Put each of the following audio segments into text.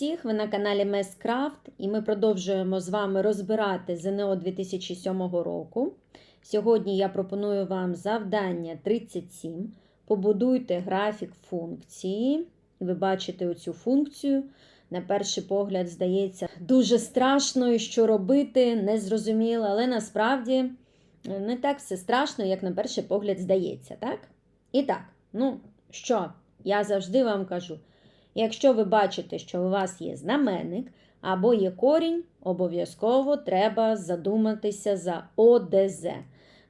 всіх! Ви на каналі Мескрафт і ми продовжуємо з вами розбирати ЗНО 2007 року. Сьогодні я пропоную вам завдання 37. Побудуйте графік функції. Ви бачите оцю функцію. На перший погляд, здається, дуже страшно, що робити, незрозуміло, але насправді не так все страшно, як на перший погляд здається, так? І так, ну що, я завжди вам кажу. Якщо ви бачите, що у вас є знаменник або є корінь, обов'язково треба задуматися за ОДЗ.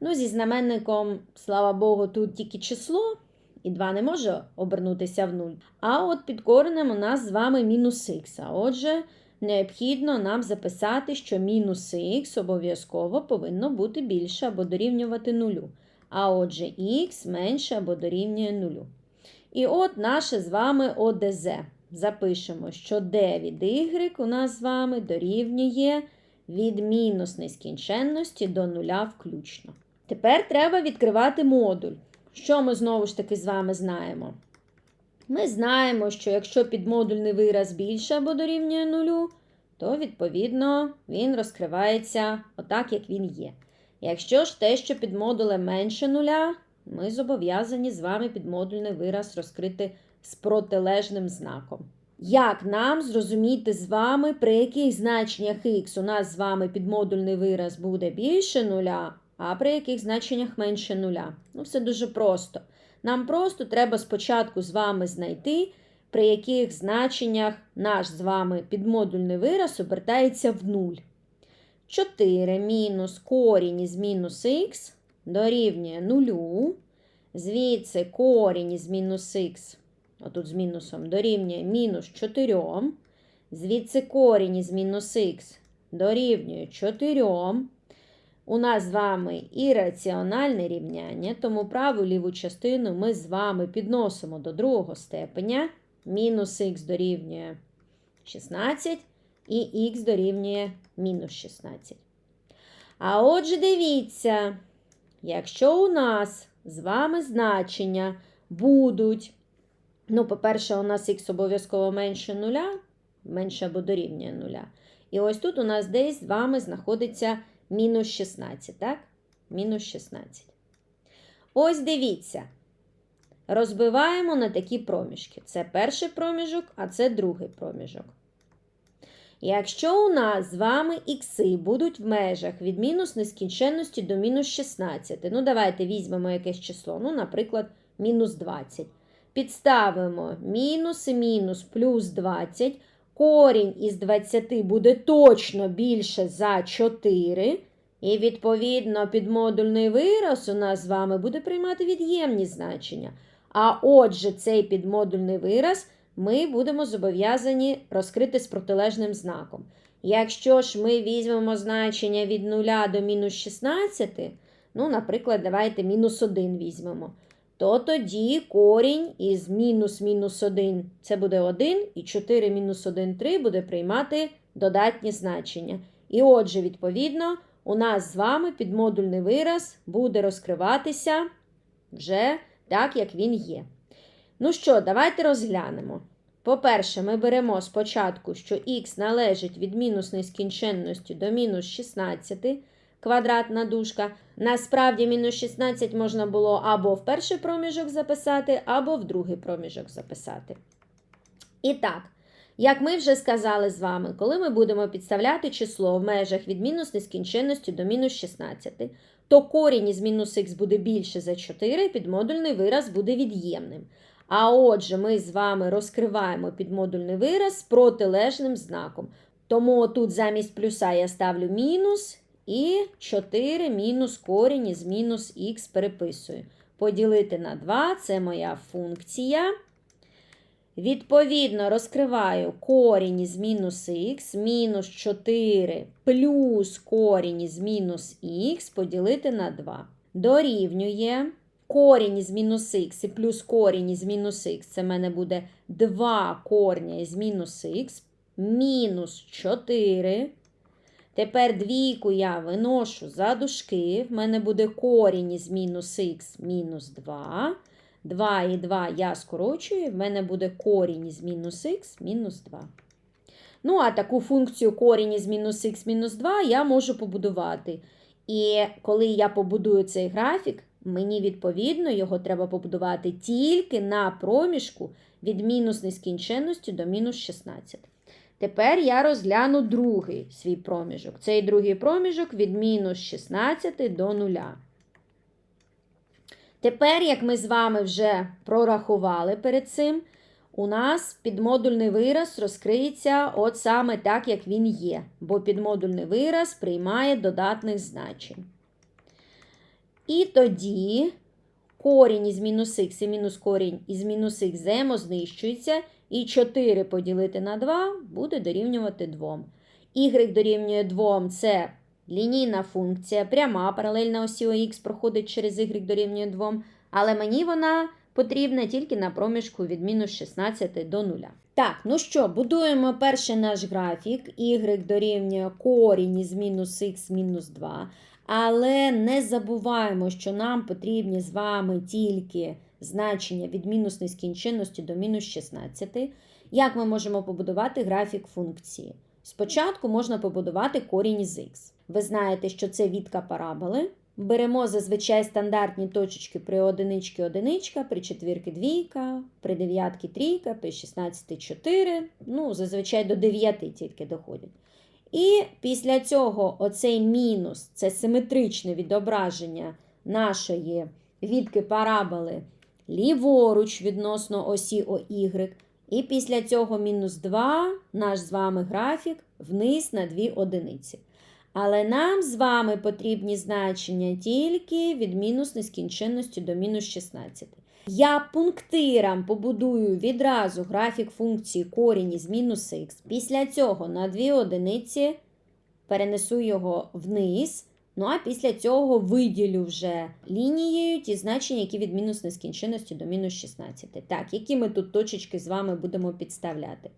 Ну, зі знаменником, слава Богу, тут тільки число, і 2 не може обернутися в 0. А от під коренем у нас з вами мінус х. А отже, необхідно нам записати, що мінус х обов'язково повинно бути більше або дорівнювати нулю. А отже, х менше або дорівнює нулю. І от наше з вами ОДЗ. Запишемо, що d від y у нас з вами дорівнює від мінус нескінченності до нуля включно. Тепер треба відкривати модуль. Що ми знову ж таки з вами знаємо? Ми знаємо, що якщо підмодульний вираз більше або дорівнює нулю, то, відповідно, він розкривається отак, як він є. Якщо ж те, що під модулем менше нуля, ми зобов'язані з вами підмодульний вираз розкрити з протилежним знаком. Як нам зрозуміти з вами, при яких значеннях х у нас з вами підмодульний вираз буде більше нуля, а при яких значеннях менше нуля? Ну, все дуже просто. Нам просто треба спочатку з вами знайти, при яких значеннях наш з вами підмодульний вираз обертається в нуль. 4 мінус корінь із мінус х дорівнює нулю. Звідси корінь із мінус х, отут з мінусом, дорівнює мінус 4. Звідси корінь із мінус х дорівнює 4. У нас з вами ірраціональне рівняння, тому праву ліву частину ми з вами підносимо до другого степеня. Мінус х дорівнює 16 і х дорівнює мінус 16. А отже, дивіться, якщо у нас з вами значення будуть, ну, по-перше, у нас х обов'язково менше нуля, менше або дорівнює нуля. І ось тут у нас десь з вами знаходиться мінус 16, так? Мінус 16. Ось дивіться. Розбиваємо на такі проміжки. Це перший проміжок, а це другий проміжок. Якщо у нас з вами ікси будуть в межах від мінус нескінченності до мінус 16, ну давайте візьмемо якесь число, ну, наприклад, мінус 20. Підставимо мінус і мінус плюс 20. Корінь із 20 буде точно більше за 4. І, відповідно, підмодульний вираз у нас з вами буде приймати від'ємні значення. А отже, цей підмодульний вираз ми будемо зобов'язані розкрити з протилежним знаком. Якщо ж ми візьмемо значення від 0 до мінус 16, ну, наприклад, давайте мінус 1 візьмемо, то тоді корінь із мінус мінус 1 це буде 1, і 4 мінус 1 3 буде приймати додатні значення. І отже, відповідно, у нас з вами підмодульний вираз буде розкриватися вже так, як він є. Ну що, давайте розглянемо. По-перше, ми беремо спочатку, що х належить від мінус нескінченності до мінус 16 квадратна дужка. Насправді, мінус 16 можна було або в перший проміжок записати, або в другий проміжок записати. І так, як ми вже сказали з вами, коли ми будемо підставляти число в межах від мінус нескінченності до мінус 16, то корінь із мінус х буде більше за 4, підмодульний вираз буде від'ємним. А отже, ми з вами розкриваємо підмодульний вираз з протилежним знаком. Тому тут замість плюса я ставлю мінус і 4 мінус корінь із мінус х переписую. Поділити на 2 це моя функція. Відповідно, розкриваю корінь із мінус х, мінус 4 плюс корінь із мінус х поділити на 2. Дорівнює корінь із мінус х і плюс корінь із мінус х. Це в мене буде 2 корня із мінус х, мінус 4. Тепер двійку я виношу за дужки. В мене буде корінь із мінус х мінус 2. 2 і 2 я скорочую, в мене буде корінь із мінус х мінус 2. Ну, а таку функцію корінь із мінус х мінус 2 я можу побудувати. І коли я побудую цей графік, мені відповідно його треба побудувати тільки на проміжку від мінус нескінченності до мінус 16. Тепер я розгляну другий свій проміжок. Цей другий проміжок від мінус 16 до 0. Тепер, як ми з вами вже прорахували перед цим, у нас підмодульний вираз розкриється от саме так, як він є, бо підмодульний вираз приймає додатних значень. І тоді корінь із мінус х і мінус корінь із мінус х взаємознищується, і 4 поділити на 2 буде дорівнювати 2. Y дорівнює 2 це лінійна функція, пряма паралельна осі ОХ проходить через y дорівнює 2, але мені вона потрібна тільки на проміжку від мінус 16 до 0. Так, ну що, будуємо перший наш графік. Y дорівнює корінь із мінус х мінус 2. Але не забуваємо, що нам потрібні з вами тільки значення від мінус нескінченності до мінус 16. Як ми можемо побудувати графік функції? Спочатку можна побудувати корінь із х. Ви знаєте, що це відка параболи. Беремо зазвичай стандартні точечки при одиничці одиничка, при четвірки двійка, при дев'ятки трійка, при 16 4, ну, зазвичай до 9 тільки доходять. І після цього оцей мінус це симетричне відображення нашої відки параболи ліворуч відносно осі ОY. І після цього мінус 2 наш з вами графік вниз на 2 одиниці. Але нам з вами потрібні значення тільки від мінус нескінченності до мінус 16. Я пунктирам побудую відразу графік функції корінь із мінус х. Після цього на 2 одиниці перенесу його вниз. Ну а після цього виділю вже лінією ті значення, які від мінус нескінченності до мінус 16. Так, які ми тут точечки з вами будемо підставляти?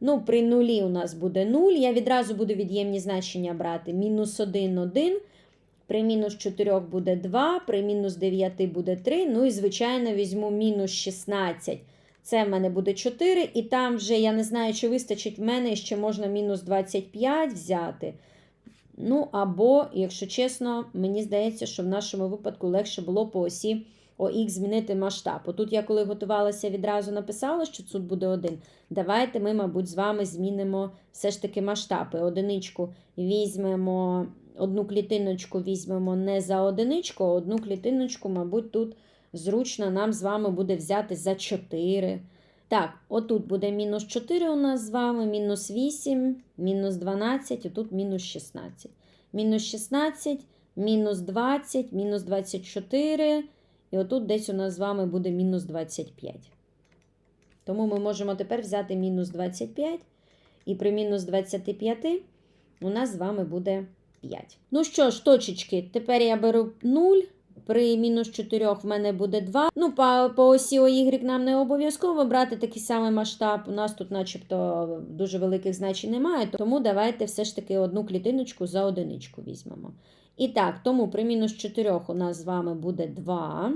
Ну, при нулі у нас буде 0. Я відразу буду від'ємні значення брати. Мінус 1, 1. При мінус 4 буде 2, при мінус 9 буде 3. Ну і, звичайно, візьму мінус 16. Це в мене буде 4. І там вже, я не знаю, чи вистачить в мене, ще можна мінус 25 взяти. Ну, або, якщо чесно, мені здається, що в нашому випадку легше було по осі ОХ змінити масштаб. Отут я, коли готувалася, відразу написала, що тут буде 1. Давайте ми, мабуть, з вами змінимо все ж таки масштаби. Одиничку візьмемо, одну клітиночку візьмемо не за одиничку, а одну клітиночку, мабуть, тут зручно нам з вами буде взяти за 4. Так, отут буде мінус 4 у нас з вами, мінус 8, мінус 12, отут мінус 16. Мінус 16, мінус 20, мінус 24. І отут десь у нас з вами буде мінус 25. Тому ми можемо тепер взяти мінус 25. І при мінус 25 у нас з вами буде 5. Ну що ж, точечки, тепер я беру 0. При мінус 4 в мене буде 2. Ну, по, по осі OY нам не обов'язково брати такий самий масштаб. У нас тут, начебто, дуже великих значень немає. Тому давайте все ж таки одну клітиночку за одиничку візьмемо. І так, тому при мінус 4 у нас з вами буде 2.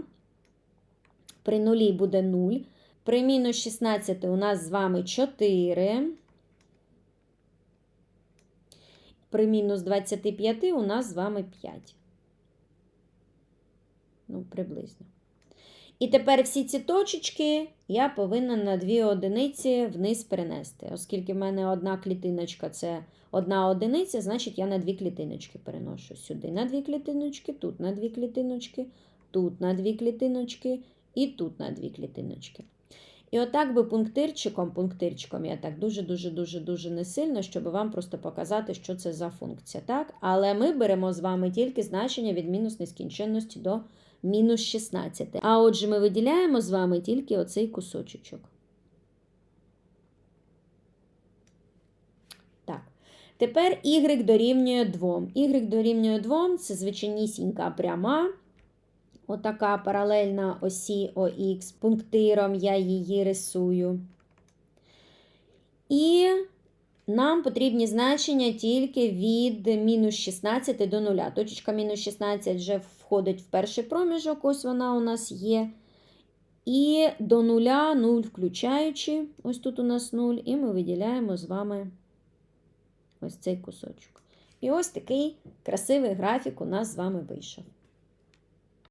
При нулі буде 0. При мінус 16 у нас з вами 4. При мінус 25 у нас з вами 5. Ну, приблизно. І тепер всі ці точечки я повинна на дві одиниці вниз перенести. Оскільки в мене одна клітиночка це одна одиниця, значить я на дві клітиночки переношу. Сюди на дві клітиночки, тут на дві клітиночки, тут на дві клітиночки і тут на дві клітиночки. І отак би пунктирчиком, пунктирчиком, я так дуже-дуже-дуже-дуже не сильно, щоб вам просто показати, що це за функція. так? Але ми беремо з вами тільки значення від мінус нескінченності до мінус 16. А отже, ми виділяємо з вами тільки оцей кусочок. Так. Тепер y дорівнює 2. Y дорівнює 2 це звичайнісінька пряма. Отака паралельна осі ОХ, пунктиром я її рисую. І нам потрібні значення тільки від мінус 16 до 0. Точечка мінус 16 вже входить в перший проміжок, ось вона у нас є. І до 0, 0 включаючи, ось тут у нас 0, і ми виділяємо з вами ось цей кусочок. І ось такий красивий графік у нас з вами вийшов.